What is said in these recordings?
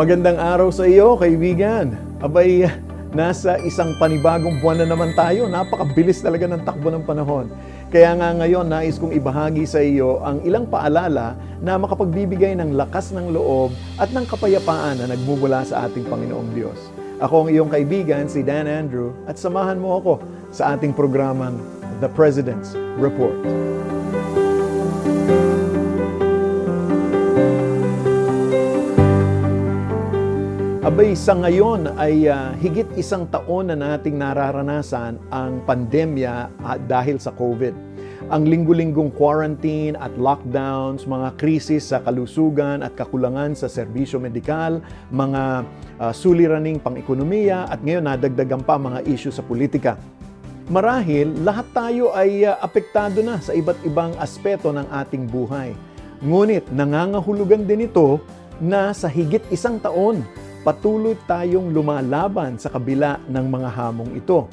Magandang araw sa iyo, kaibigan. Abay, nasa isang panibagong buwan na naman tayo. Napakabilis talaga ng takbo ng panahon. Kaya nga ngayon, nais kong ibahagi sa iyo ang ilang paalala na makapagbibigay ng lakas ng loob at ng kapayapaan na nagmumula sa ating Panginoong Diyos. Ako ang iyong kaibigan, si Dan Andrew, at samahan mo ako sa ating programang The President's Report. Abay, sa ngayon ay uh, higit isang taon na nating nararanasan ang pandemya uh, dahil sa COVID. Ang linggo-linggong quarantine at lockdowns, mga krisis sa kalusugan at kakulangan sa serbisyo medikal, mga uh, suliraning pang-ekonomiya at ngayon nadagdagan pa mga issue sa politika. Marahil, lahat tayo ay uh, apektado na sa iba't ibang aspeto ng ating buhay. Ngunit nangangahulugan din ito na sa higit isang taon patuloy tayong lumalaban sa kabila ng mga hamong ito.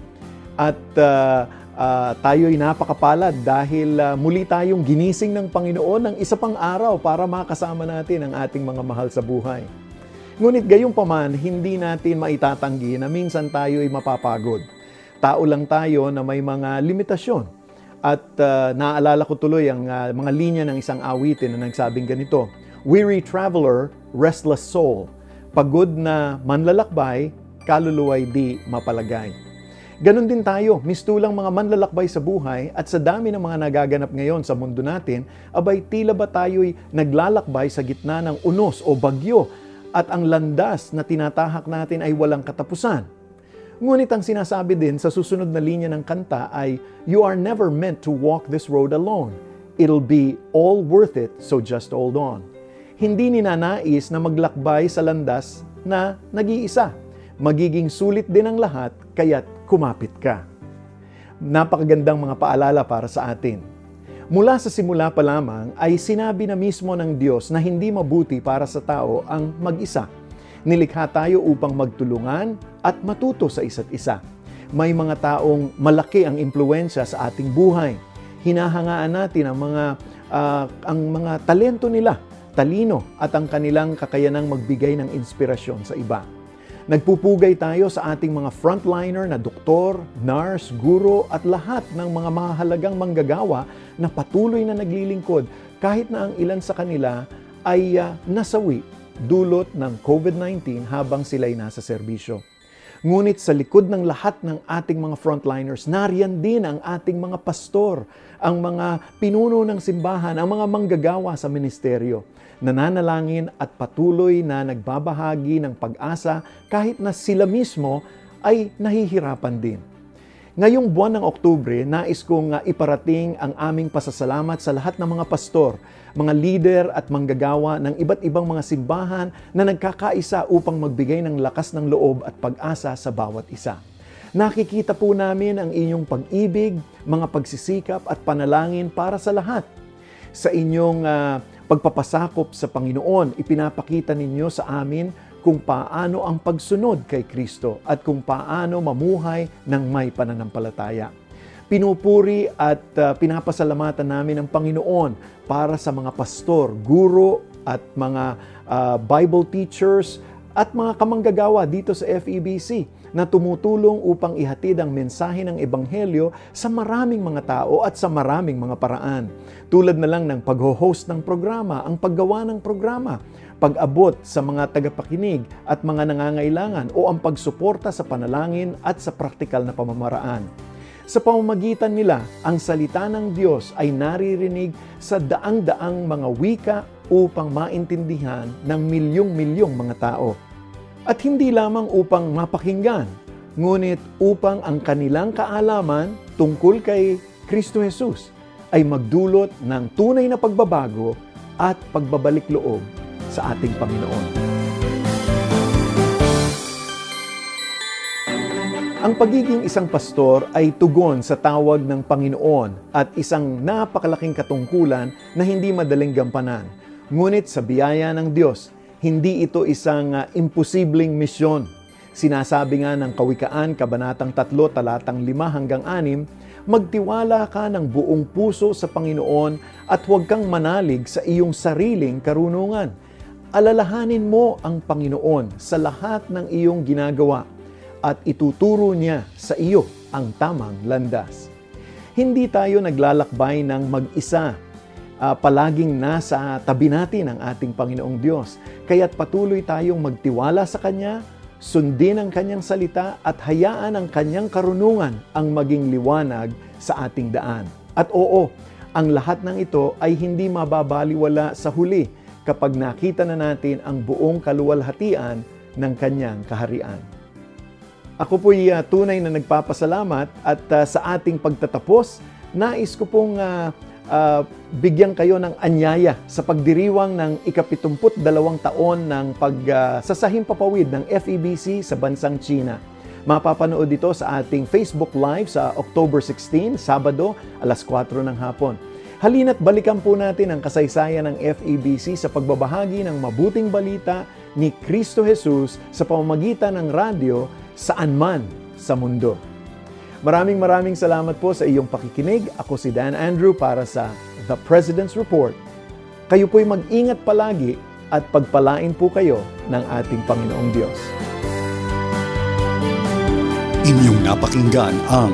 At uh, uh, tayo'y napakapalad dahil uh, muli tayong ginising ng Panginoon ng isa pang araw para makasama natin ang ating mga mahal sa buhay. Ngunit gayong paman, hindi natin maitatanggi na minsan tayo'y mapapagod. Tao lang tayo na may mga limitasyon. At uh, naalala ko tuloy ang uh, mga linya ng isang awitin na nagsabing ganito, Weary traveler, restless soul, pagod na manlalakbay, kaluluway di mapalagay. Ganon din tayo, mistulang mga manlalakbay sa buhay at sa dami ng mga nagaganap ngayon sa mundo natin, abay tila ba tayo'y naglalakbay sa gitna ng unos o bagyo at ang landas na tinatahak natin ay walang katapusan. Ngunit ang sinasabi din sa susunod na linya ng kanta ay, You are never meant to walk this road alone. It'll be all worth it, so just hold on hindi ninanais na maglakbay sa landas na nag-iisa. Magiging sulit din ang lahat, kaya't kumapit ka. Napakagandang mga paalala para sa atin. Mula sa simula pa lamang ay sinabi na mismo ng Diyos na hindi mabuti para sa tao ang mag-isa. Nilikha tayo upang magtulungan at matuto sa isa't isa. May mga taong malaki ang impluensya sa ating buhay. Hinahangaan natin ang mga uh, ang mga talento nila talino at ang kanilang kakayanang magbigay ng inspirasyon sa iba. Nagpupugay tayo sa ating mga frontliner na doktor, nurse, guro at lahat ng mga mahalagang manggagawa na patuloy na naglilingkod kahit na ang ilan sa kanila ay uh, nasawi dulot ng COVID-19 habang sila'y nasa serbisyo. Ngunit sa likod ng lahat ng ating mga frontliners, nariyan din ang ating mga pastor, ang mga pinuno ng simbahan, ang mga manggagawa sa ministeryo. Nananalangin at patuloy na nagbabahagi ng pag-asa kahit na sila mismo ay nahihirapan din. Ngayong buwan ng Oktubre, nais kong iparating ang aming pasasalamat sa lahat ng mga pastor, mga leader at manggagawa ng iba't ibang mga simbahan na nagkakaisa upang magbigay ng lakas ng loob at pag-asa sa bawat isa. Nakikita po namin ang inyong pag-ibig, mga pagsisikap at panalangin para sa lahat. Sa inyong uh, pagpapasakop sa Panginoon, ipinapakita ninyo sa amin kung paano ang pagsunod kay Kristo at kung paano mamuhay ng may pananampalataya. Pinupuri at uh, pinapasalamatan namin ang Panginoon para sa mga pastor, guro at mga uh, Bible teachers at mga kamanggagawa dito sa FEBC na tumutulong upang ihatid ang mensahe ng Ebanghelyo sa maraming mga tao at sa maraming mga paraan. Tulad na lang ng pag-host ng programa, ang paggawa ng programa, pag-abot sa mga tagapakinig at mga nangangailangan o ang pagsuporta sa panalangin at sa praktikal na pamamaraan. Sa pamamagitan nila, ang salita ng Diyos ay naririnig sa daang-daang mga wika upang maintindihan ng milyong-milyong mga tao. At hindi lamang upang mapakinggan, ngunit upang ang kanilang kaalaman tungkol kay Kristo Jesus ay magdulot ng tunay na pagbabago at pagbabalik loob sa ating Panginoon. Ang pagiging isang pastor ay tugon sa tawag ng Panginoon at isang napakalaking katungkulan na hindi madaling gampanan. Ngunit sa biyaya ng Diyos, hindi ito isang uh, imposibleng misyon. Sinasabi nga ng Kawikaan, Kabanatang 3, Talatang 5 hanggang 6, magtiwala ka ng buong puso sa Panginoon at huwag kang manalig sa iyong sariling karunungan. Alalahanin mo ang Panginoon sa lahat ng iyong ginagawa at ituturo niya sa iyo ang tamang landas. Hindi tayo naglalakbay ng mag-isa. Uh, palaging nasa tabi natin ang ating Panginoong Diyos. Kaya't patuloy tayong magtiwala sa Kanya, sundin ang Kanyang salita at hayaan ang Kanyang karunungan ang maging liwanag sa ating daan. At oo, ang lahat ng ito ay hindi mababaliwala sa huli kapag nakita na natin ang buong kaluwalhatian ng Kanyang kaharian. Ako po'y uh, tunay na nagpapasalamat at uh, sa ating pagtatapos, nais ko pong uh, uh, bigyan kayo ng anyaya sa pagdiriwang ng ikapitumput dalawang taon ng pagsasahim uh, papawid ng FEBC sa bansang China. Mapapanood ito sa ating Facebook Live sa October 16, Sabado, alas 4 ng hapon. Halina't balikan po natin ang kasaysayan ng FEBC sa pagbabahagi ng mabuting balita ni Kristo Jesus sa pamamagitan ng radyo saan man sa mundo. Maraming maraming salamat po sa iyong pakikinig. Ako si Dan Andrew para sa The President's Report. Kayo po'y mag-ingat palagi at pagpalain po kayo ng ating Panginoong Diyos. Inyong napakinggan ang